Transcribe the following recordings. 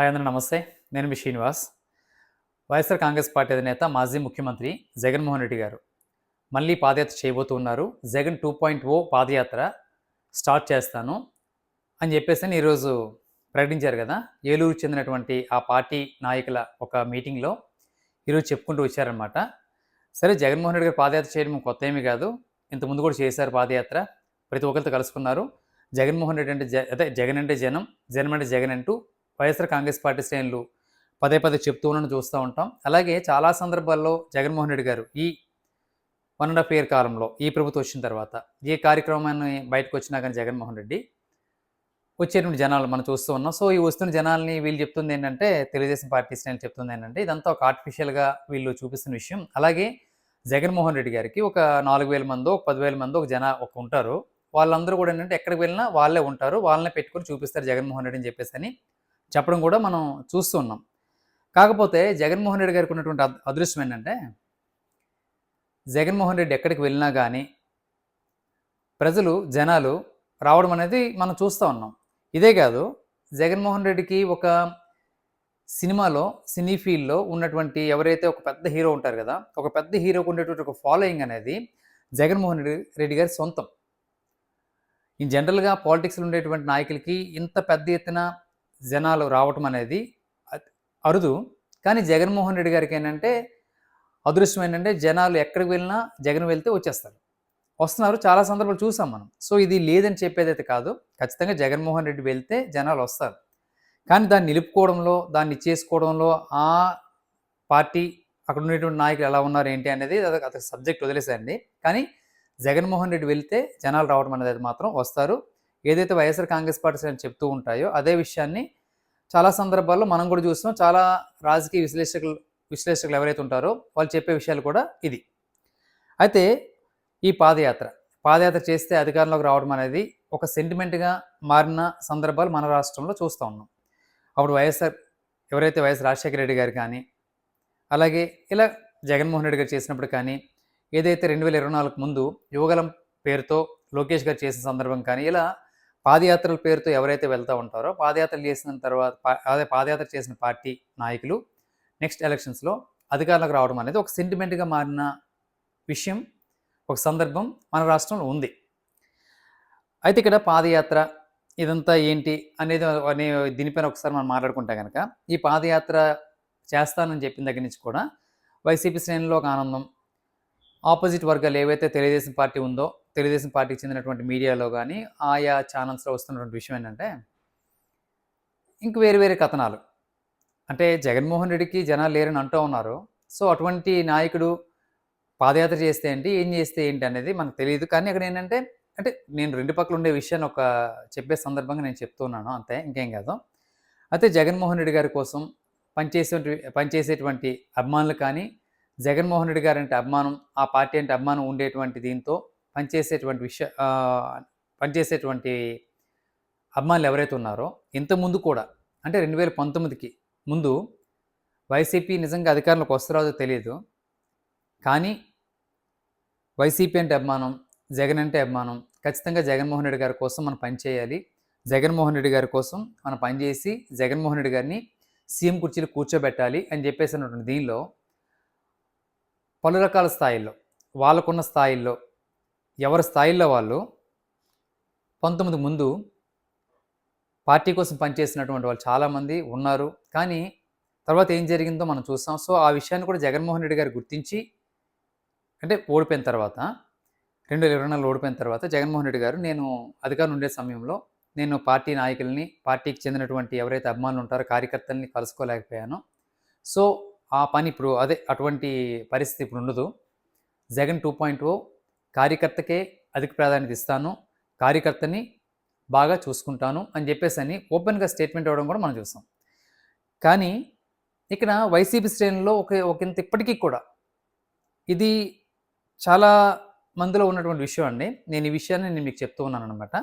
Hi అందరూ నమస్తే. నేను మీ శ్రీనివాస్. వైఎస్ఆర్ కాంగ్రెస్ పార్టీ అధినేత మాజీ ముఖ్యమంత్రి జగన్మోహన్ రెడ్డి గారు మళ్ళీ పాదయాత్ర చేయబోతూ ఉన్నారు. జగన్ టూ పాయింట్ ఓ పాదయాత్ర స్టార్ట్ చేస్తాను అని చెప్పేసి నేను ఈరోజు ప్రకటించారు కదా. ఏలూరు చెందినటువంటి ఆ పార్టీ నాయకుల ఒక మీటింగ్లో ఈరోజు చెప్పుకుంటూ వచ్చారనమాట సరే జగన్మోహన్ రెడ్డి గారు పాదయాత్ర చేయడం కొత్త ఏమీ కాదు. ఇంతకుముందు కూడా చేశారు పాదయాత్ర. ప్రతి ఒక్కరితో కలుసుకున్నారు. జగన్మోహన్ రెడ్డి అంటే జ అదే జగన్ అంటే జనం జనం అంటే జగన్ అంటూ వైఎస్ఆర్ కాంగ్రెస్ పార్టీ శ్రేణులు పదే పదే చెప్తూ ఉండడం చూస్తూ ఉంటాం. అలాగే చాలా సందర్భాల్లో జగన్మోహన్ రెడ్డి గారు ఈ వన్ అండ్ హాఫ్ ఇయర్ కాలంలో ఈ ప్రభుత్వం వచ్చిన తర్వాత ఏ కార్యక్రమాన్ని బయటకు వచ్చినా కానీ జగన్మోహన్ రెడ్డి వచ్చేటువంటి జనాలు మనం చూస్తూ ఉన్నాం. సో ఈ వస్తున్న జనాల్ని వీళ్ళు చెప్తుంది ఏంటంటే తెలుగుదేశం పార్టీ శ్రేణులు చెప్తుంది ఏంటంటే ఇదంతా ఒక ఆర్టిఫిషియల్గా వీళ్ళు చూపిస్తున్న విషయం. అలాగే జగన్మోహన్ రెడ్డి గారికి ఒక నాలుగు వేల మందో ఒక పదివేల మందో ఒక జన ఒక ఉంటారు. వాళ్ళందరూ కూడా ఏంటంటే ఎక్కడికి వెళ్ళినా వాళ్ళే ఉంటారు. వాళ్ళనే పెట్టుకొని చూపిస్తారు జగన్మోహన్ రెడ్డి అని చెప్పేసి అని. చెప్పడం కూడా మనం చూస్తూ ఉన్నాం. కాకపోతే జగన్మోహన్ రెడ్డి గారికి ఉన్నటువంటి అదృష్టం ఏంటంటే జగన్మోహన్ రెడ్డి ఎక్కడికి వెళ్ళినా కానీ ప్రజలు జనాలు రావడం అనేది మనం చూస్తూ ఉన్నాం. ఇదే కాదు జగన్మోహన్ రెడ్డికి ఒక సినిమాలో సినీ ఫీల్డ్లో ఉన్నటువంటి ఎవరైతే ఒక పెద్ద హీరో ఉంటారు కదా ఒక పెద్ద హీరోకు ఉండేటువంటి ఒక ఫాలోయింగ్ అనేది జగన్మోహన్ రెడ్డి రెడ్డి గారి సొంతం. ఇన్ జనరల్గా పాలిటిక్స్లో ఉండేటువంటి నాయకులకి ఇంత పెద్ద ఎత్తున జనాలు రావటం అనేది అరుదు. కానీ జగన్మోహన్ రెడ్డి గారికి ఏంటంటే అదృష్టం ఏంటంటే జనాలు ఎక్కడికి వెళ్ళినా జగన్ వెళ్తే వచ్చేస్తారు. వస్తున్నారు. చాలా సందర్భాలు చూసాం మనం. సో ఇది లేదని చెప్పేదైతే కాదు. ఖచ్చితంగా జగన్మోహన్ రెడ్డి వెళ్తే జనాలు వస్తారు. కానీ దాన్ని నిలుపుకోవడంలో దాన్ని చేసుకోవడంలో ఆ పార్టీ అక్కడ ఉండేటువంటి నాయకులు ఎలా ఉన్నారు ఏంటి అనేది అది సబ్జెక్ట్ వదిలేసేయండి కానీ జగన్మోహన్ రెడ్డి వెళ్తే జనాలు రావడం అనేది మాత్రం వస్తారు. ఏదైతే వైఎస్ఆర్ కాంగ్రెస్ పార్టీ అని చెప్తూ ఉంటాయో అదే విషయాన్ని చాలా సందర్భాల్లో మనం కూడా చూస్తాం చాలా రాజకీయ విశ్లేషకులు విశ్లేషకులు ఎవరైతే ఉంటారో వాళ్ళు చెప్పే విషయాలు కూడా ఇది. అయితే ఈ పాదయాత్ర పాదయాత్ర చేస్తే అధికారంలోకి రావడం అనేది ఒక సెంటిమెంట్గా మారిన సందర్భాలు మన రాష్ట్రంలో చూస్తూ ఉన్నాం. అప్పుడు వైఎస్ఆర్ ఎవరైతే వైఎస్ రాజశేఖర రెడ్డి గారు కానీ అలాగే ఇలా జగన్మోహన్ రెడ్డి గారు చేసినప్పుడు కానీ ఏదైతే రెండు వేల ఇరవై నాలుగు ముందు యువగలం పేరుతో లోకేష్ గారు చేసిన సందర్భం కానీ ఇలా పాదయాత్రల పేరుతో ఎవరైతే వెళ్తూ ఉంటారో పాదయాత్రలు చేసిన తర్వాత అదే పాదయాత్ర చేసిన పార్టీ నాయకులు నెక్స్ట్ ఎలక్షన్స్లో అధికారంలోకి రావడం అనేది ఒక సెంటిమెంట్గా మారిన విషయం ఒక సందర్భం మన రాష్ట్రంలో ఉంది. అయితే ఇక్కడ పాదయాత్ర ఇదంతా ఏంటి అనేది అనే దీనిపైన ఒకసారి మనం మాట్లాడుకుంటే కనుక ఈ పాదయాత్ర చేస్తానని చెప్పిన దగ్గర నుంచి కూడా వైసీపీ శ్రేణిలో ఒక ఆనందం ఆపోజిట్ వర్గాలు ఏవైతే తెలుగుదేశం పార్టీ ఉందో తెలుగుదేశం పార్టీకి చెందినటువంటి మీడియాలో కానీ ఆయా ఛానల్స్లో వస్తున్నటువంటి విషయం ఏంటంటే ఇంక వేరు వేరే కథనాలు. అంటే జగన్మోహన్ రెడ్డికి జనాలు లేరని అంటూ ఉన్నారు. సో అటువంటి నాయకుడు పాదయాత్ర చేస్తే ఏంటి ఏం చేస్తే ఏంటి అనేది మనకు తెలియదు కానీ అక్కడ ఏంటంటే అంటే నేను రెండు పక్కల ఉండే విషయాన్ని ఒక చెప్పే సందర్భంగా నేను చెప్తున్నాను అంతే ఇంకేం కాదు. అయితే జగన్మోహన్ రెడ్డి గారి కోసం పనిచేసే పనిచేసేటువంటి అభిమానులు కానీ జగన్మోహన్ రెడ్డి గారు అంటే అభిమానం ఆ పార్టీ అంటే అభిమానం ఉండేటువంటి దీంతో పనిచేసేటువంటి విషయ పనిచేసేటువంటి అమ్మాయిలు ఎవరైతే ఉన్నారో ఇంతకుముందు కూడా అంటే రెండు వేల పంతొమ్మిదికి ముందు వైసీపీ నిజంగా అధికారంలోకి వస్తారో తెలియదు కానీ వైసీపీ అంటే అభిమానం జగన్ అంటే అభిమానం ఖచ్చితంగా జగన్మోహన్ రెడ్డి గారి కోసం మనం పనిచేయాలి జగన్మోహన్ రెడ్డి గారి కోసం మనం పనిచేసి జగన్మోహన్ రెడ్డి గారిని సీఎం కుర్చీలో కూర్చోబెట్టాలి అని చెప్పేసి అన్నటువంటి దీనిలో పలు రకాల స్థాయిల్లో వాళ్ళకున్న స్థాయిల్లో ఎవరి స్థాయిలో వాళ్ళు పంతొమ్మిది ముందు పార్టీ కోసం పనిచేసినటువంటి వాళ్ళు చాలామంది ఉన్నారు. కానీ తర్వాత ఏం జరిగిందో మనం చూస్తాం. సో ఆ విషయాన్ని కూడా జగన్మోహన్ రెడ్డి గారు గుర్తించి అంటే ఓడిపోయిన తర్వాత రెండు వేల ఇరవై నాలుగు ఓడిపోయిన తర్వాత జగన్మోహన్ రెడ్డి గారు నేను అధికారం ఉండే సమయంలో నేను పార్టీ నాయకుల్ని పార్టీకి చెందినటువంటి ఎవరైతే అభిమానులు ఉంటారో కార్యకర్తల్ని కలుసుకోలేకపోయాను. సో ఆ పని ఇప్పుడు అదే అటువంటి పరిస్థితి ఇప్పుడు ఉండదు. జగన్ టూ పాయింట్ ఓ కార్యకర్తకే అధిక ప్రాధాన్యత ఇస్తాను కార్యకర్తని బాగా చూసుకుంటాను అని చెప్పేసి అని ఓపెన్గా స్టేట్మెంట్ ఇవ్వడం కూడా మనం చూస్తాం కానీ ఇక్కడ వైసీపీ శ్రేణుల్లో ఒక ఒకంత ఇప్పటికీ కూడా ఇది చాలా మందిలో ఉన్నటువంటి విషయం అండి. నేను ఈ విషయాన్ని నేను మీకు చెప్తూ ఉన్నాను అనమాట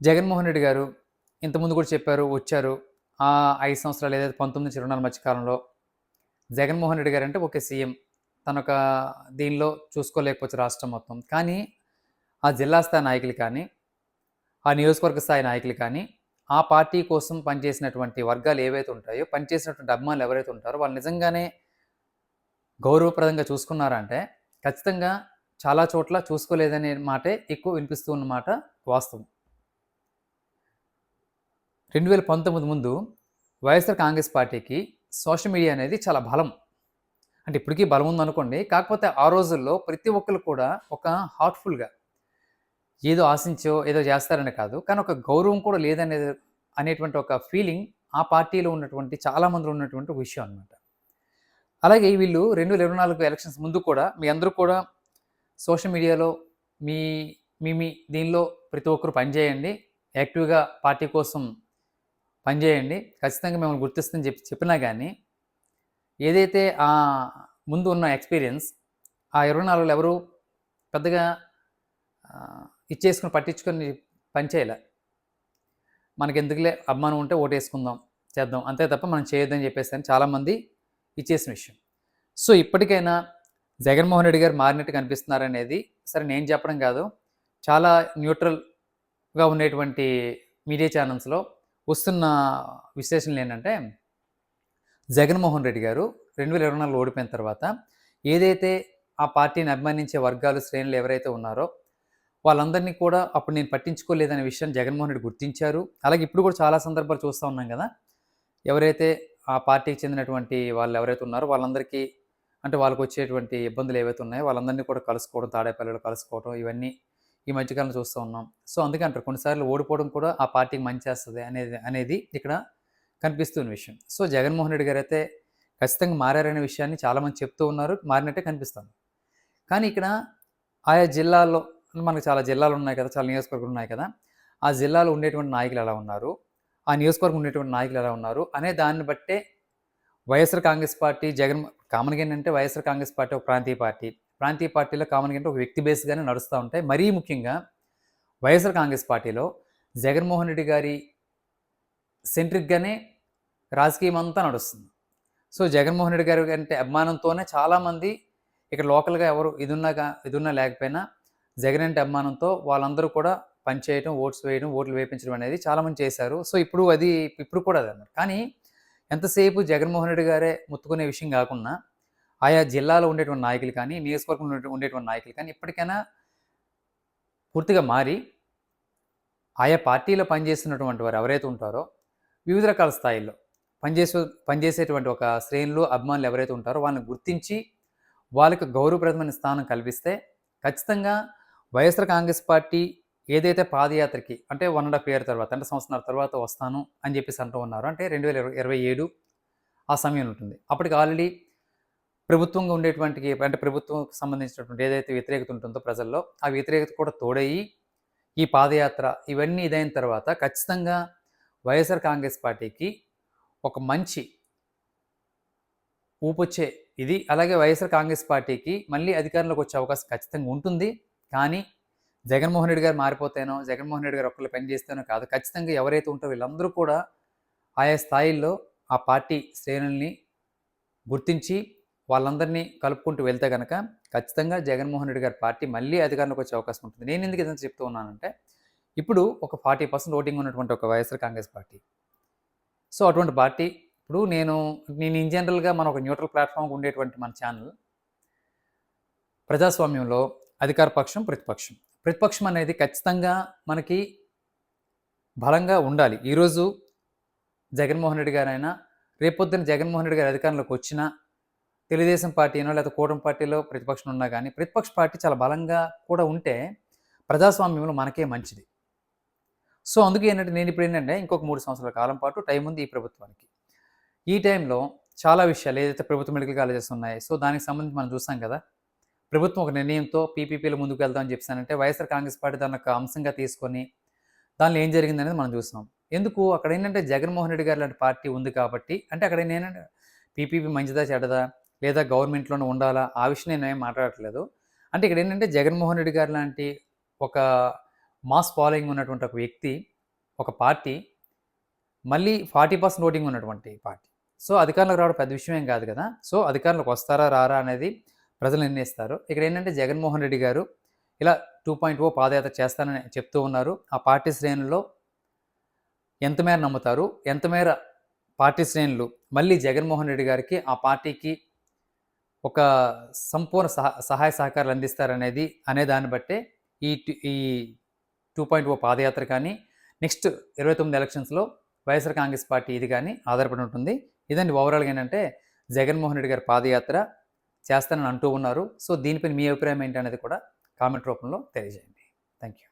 జగన్మోహన్ రెడ్డి గారు ఇంతకుముందు కూడా చెప్పారు వచ్చారు. ఆ ఐదు సంవత్సరాలు ఏదైతే పంతొమ్మిది నుంచి ఇరవై మధ్య మధ్యకాలంలో జగన్మోహన్ రెడ్డి గారు అంటే ఒక సీఎం. తన ఒక దీనిలో చూసుకోలేకపోవచ్చు రాష్ట్రం మొత్తం. కానీ ఆ జిల్లా స్థాయి నాయకులు కానీ ఆ నియోజకవర్గ స్థాయి నాయకులు కానీ ఆ పార్టీ కోసం పనిచేసినటువంటి వర్గాలు ఏవైతే ఉంటాయో పనిచేసినటువంటి అభిమానులు ఎవరైతే ఉంటారో వాళ్ళు నిజంగానే గౌరవప్రదంగా చూసుకున్నారంటే ఖచ్చితంగా చాలా చోట్ల చూసుకోలేదనే మాటే ఎక్కువ వినిపిస్తూ ఉన్నమాట వాస్తవం. రెండు వేల పంతొమ్మిది ముందు వైఎస్ఆర్ కాంగ్రెస్ పార్టీకి సోషల్ మీడియా అనేది చాలా బలం. అంటే ఇప్పటికీ బలం ఉందనుకోండి. కాకపోతే ఆ రోజుల్లో ప్రతి ఒక్కరు కూడా ఒక హార్ట్ఫుల్గా ఏదో ఆశించో ఏదో చేస్తారని కాదు. కానీ ఒక గౌరవం కూడా లేదనే అనేటువంటి ఒక ఫీలింగ్ ఆ పార్టీలో ఉన్నటువంటి చాలామంది ఉన్నటువంటి విషయం అనమాట అలాగే వీళ్ళు రెండు వేల ఇరవై నాలుగు ఎలక్షన్స్ ముందు కూడా మీ అందరూ కూడా సోషల్ మీడియాలో మీ మీ మీ దీనిలో ప్రతి ఒక్కరు పనిచేయండి. యాక్టివ్గా పార్టీ కోసం పనిచేయండి. ఖచ్చితంగా మిమ్మల్ని గుర్తిస్తుందని చెప్పి చెప్పినా కానీ ఏదైతే ఆ ముందు ఉన్న ఎక్స్పీరియన్స్ ఆ ఇరవై నాలుగులో ఎవరు పెద్దగా ఇచ్చేసుకుని పట్టించుకొని పనిచేయలే మనకి ఎందుకులే అభిమానం ఉంటే ఓటేసుకుందాం చేద్దాం అంతే తప్ప మనం చేయొద్దని చెప్పేసి అని చాలామంది ఇచ్చేసిన విషయం. సో ఇప్పటికైనా జగన్మోహన్ రెడ్డి గారు మారినట్టు కనిపిస్తున్నారు అనేది సరే నేను చెప్పడం కాదు. చాలా న్యూట్రల్గా ఉండేటువంటి మీడియా ఛానల్స్లో వస్తున్న విశ్లేషణలు ఏంటంటే జగన్మోహన్ రెడ్డి గారు రెండు వేల ఇరవై నాలుగులో ఓడిపోయిన తర్వాత ఏదైతే ఆ పార్టీని అభిమానించే వర్గాలు శ్రేణులు ఎవరైతే ఉన్నారో వాళ్ళందరినీ కూడా అప్పుడు నేను పట్టించుకోలేదనే విషయం జగన్మోహన్ రెడ్డి గుర్తించారు. అలాగే ఇప్పుడు కూడా చాలా సందర్భాలు చూస్తూ ఉన్నాం కదా ఎవరైతే ఆ పార్టీకి చెందినటువంటి వాళ్ళు ఎవరైతే ఉన్నారో వాళ్ళందరికీ అంటే వాళ్ళకి వచ్చేటువంటి ఇబ్బందులు ఏవైతే ఉన్నాయో వాళ్ళందరినీ కూడా కలుసుకోవడం తాడేపల్లిలో కలుసుకోవడం ఇవన్నీ ఈ మధ్యకాలంలో చూస్తూ ఉన్నాం. సో అందుకే అంటారు కొన్నిసార్లు ఓడిపోవడం కూడా ఆ పార్టీకి మంచి చేస్తుంది అనేది అనేది ఇక్కడ కనిపిస్తున్న విషయం. సో జగన్మోహన్ రెడ్డి గారు అయితే ఖచ్చితంగా మారారనే విషయాన్ని చాలామంది చెప్తూ ఉన్నారు. మారినట్టే కనిపిస్తుంది. కానీ ఇక్కడ ఆయా జిల్లాల్లో మనకు చాలా జిల్లాలు ఉన్నాయి కదా చాలా నియోజకవర్గాలు ఉన్నాయి కదా ఆ జిల్లాలో ఉండేటువంటి నాయకులు ఎలా ఉన్నారు? ఆ నియోజకవర్గం ఉండేటువంటి నాయకులు ఎలా ఉన్నారు? అనే దాన్ని బట్టే వైఎస్ఆర్ కాంగ్రెస్ పార్టీ జగన్ కామన్గా ఏంటంటే వైఎస్ఆర్ కాంగ్రెస్ పార్టీ ఒక ప్రాంతీయ పార్టీ. ప్రాంతీయ పార్టీలో కామన్గా అంటే ఒక వ్యక్తి బేస్గానే నడుస్తూ ఉంటాయి. మరీ ముఖ్యంగా వైఎస్ఆర్ కాంగ్రెస్ పార్టీలో జగన్మోహన్ రెడ్డి గారి సెంట్రిక్గానే రాజకీయం అంతా నడుస్తుంది. సో జగన్మోహన్ రెడ్డి గారి అంటే అభిమానంతోనే చాలామంది ఇక్కడ లోకల్గా ఎవరు ఇదున్నాగా ఇదున్నా లేకపోయినా జగన్ అంటే అభిమానంతో వాళ్ళందరూ కూడా పనిచేయడం ఓట్స్ వేయడం ఓట్లు వేయించడం అనేది చాలామంది చేశారు. సో ఇప్పుడు అది ఇప్పుడు కూడా అది కానీ ఎంతసేపు జగన్మోహన్ రెడ్డి గారే ముత్తుకునే విషయం కాకుండా ఆయా జిల్లాలో ఉండేటువంటి నాయకులు కానీ నియోజకవర్గంలో ఉండే- ఉండేటువంటి నాయకులు కానీ ఇప్పటికైనా పూర్తిగా మారి ఆయా పార్టీలో పనిచేస్తున్నటువంటి వారు ఎవరైతే ఉంటారో వివిధ రకాల స్థాయిల్లో పనిచేసే పనిచేసేటువంటి ఒక శ్రేణులు అభిమానులు ఎవరైతే ఉంటారో వాళ్ళని గుర్తించి వాళ్ళకి గౌరవప్రదమైన స్థానం కల్పిస్తే ఖచ్చితంగా వైఎస్ఆర్ కాంగ్రెస్ పార్టీ ఏదైతే పాదయాత్రకి అంటే వన్ అండ్ హాఫ్ ఇయర్ తర్వాత అంటే సంవత్సరాల తర్వాత వస్తాను అని చెప్పేసి అంటూ ఉన్నారు. అంటే రెండు వేల ఇరవై ఇరవై ఏడు ఆ సమయం ఉంటుంది. అప్పటికి ఆల్రెడీ ప్రభుత్వంగా ఉండేటువంటి అంటే ప్రభుత్వంకి సంబంధించినటువంటి ఏదైతే వ్యతిరేకత ఉంటుందో ప్రజల్లో ఆ వ్యతిరేకత కూడా తోడయి ఈ పాదయాత్ర ఇవన్నీ ఇదైన తర్వాత ఖచ్చితంగా వైఎస్ఆర్ కాంగ్రెస్ పార్టీకి ఒక మంచి ఊపొచ్చే. ఇది అలాగే వైఎస్ఆర్ కాంగ్రెస్ పార్టీకి మళ్ళీ అధికారంలోకి వచ్చే అవకాశం ఖచ్చితంగా ఉంటుంది. కానీ జగన్మోహన్ రెడ్డి గారు మారిపోతేనో జగన్మోహన్ రెడ్డి గారు ఒక్కళ్ళు పనిచేస్తేనో కాదు. ఖచ్చితంగా ఎవరైతే ఉంటారో వీళ్ళందరూ కూడా ఆయా స్థాయిల్లో ఆ పార్టీ శ్రేణుల్ని గుర్తించి వాళ్ళందరినీ కలుపుకుంటూ వెళ్తే కనుక ఖచ్చితంగా జగన్మోహన్ రెడ్డి గారి పార్టీ మళ్ళీ అధికారంలోకి వచ్చే అవకాశం ఉంటుంది. నేను ఎందుకు ఏదైనా చెప్తూ ఉన్నానంటే ఇప్పుడు ఒక ఫార్టీ పర్సెంట్ ఓటింగ్ ఉన్నటువంటి ఒక వైఎస్ఆర్ కాంగ్రెస్ పార్టీ సో అటువంటి పార్టీ ఇప్పుడు నేను నేను ఇన్ జనరల్గా మన ఒక న్యూట్రల్ ప్లాట్ఫామ్ ఉండేటువంటి మన ఛానల్. ప్రజాస్వామ్యంలో అధికార పక్షం ప్రతిపక్షం. ప్రతిపక్షం అనేది ఖచ్చితంగా మనకి బలంగా ఉండాలి. ఈరోజు జగన్మోహన్ రెడ్డి గారైనా రేపొద్దున జగన్మోహన్ రెడ్డి గారు అధికారంలోకి వచ్చినా తెలుగుదేశం పార్టీనో లేదా కూటమి పార్టీలో ప్రతిపక్షం ఉన్నా కానీ ప్రతిపక్ష పార్టీ చాలా బలంగా కూడా ఉంటే ప్రజాస్వామ్యంలో మనకే మంచిది. సో అందుకే ఏంటంటే నేను ఇప్పుడు ఏంటంటే ఇంకొక మూడు సంవత్సరాల కాలం పాటు టైం ఉంది ఈ ప్రభుత్వానికి. ఈ టైంలో చాలా విషయాలు ఏదైతే ప్రభుత్వ మెడికల్ కాలేజెస్ ఉన్నాయి సో దానికి సంబంధించి మనం చూస్తాం కదా ప్రభుత్వం ఒక నిర్ణయంతో పీపీపీలో ముందుకు వెళ్దామని చెప్పానంటే వైఎస్ఆర్ కాంగ్రెస్ పార్టీ దాని ఒక అంశంగా తీసుకొని దానిలో ఏం జరిగింది అనేది మనం చూస్తాం ఎందుకు? అక్కడ ఏంటంటే జగన్మోహన్ రెడ్డి గారు లాంటి పార్టీ ఉంది కాబట్టి అంటే అక్కడ ఏంటంటే పీపీపీ మంచిదా చెడదా లేదా గవర్నమెంట్లోనే ఉండాలా? ఆ విషయం నేను ఏం మాట్లాడట్లేదు. అంటే ఇక్కడ ఏంటంటే జగన్మోహన్ రెడ్డి గారు లాంటి ఒక మాస్ ఫాలోయింగ్ ఉన్నటువంటి ఒక వ్యక్తి ఒక పార్టీ మళ్ళీ ఫార్టీ పర్సెంట్ ఓటింగ్ ఉన్నటువంటి పార్టీ. సో అధికారంలోకి రావడం పెద్ద విషయం ఏం కాదు కదా? సో అధికారంలోకి వస్తారా రారా అనేది ప్రజలు నిర్ణయిస్తారు. ఇక్కడ ఏంటంటే జగన్మోహన్ రెడ్డి గారు ఇలా టూ పాయింట్ ఓ పాదయాత్ర చేస్తానని చెప్తూ ఉన్నారు. ఆ పార్టీ శ్రేణుల్లో ఎంతమేర నమ్ముతారు? ఎంత మేర పార్టీ శ్రేణులు మళ్ళీ జగన్మోహన్ రెడ్డి గారికి ఆ పార్టీకి ఒక సంపూర్ణ సహా సహాయ సహకారాలు అందిస్తారనేది అనే దాన్ని బట్టే ఈ ఈ టూ పాయింట్ ఓ పాదయాత్ర కానీ నెక్స్ట్ ఇరవై తొమ్మిది ఎలక్షన్స్లో వైఎస్ఆర్ కాంగ్రెస్ పార్టీ ఇది కానీ ఆధారపడి ఉంటుంది. ఇదండి ఓవరాల్గా ఏంటంటే జగన్మోహన్ రెడ్డి గారి పాదయాత్ర చేస్తానని అంటూ ఉన్నారు. సో దీనిపైన మీ అభిప్రాయం ఏంటి అనేది కూడా కామెంట్ రూపంలో తెలియజేయండి. Thank you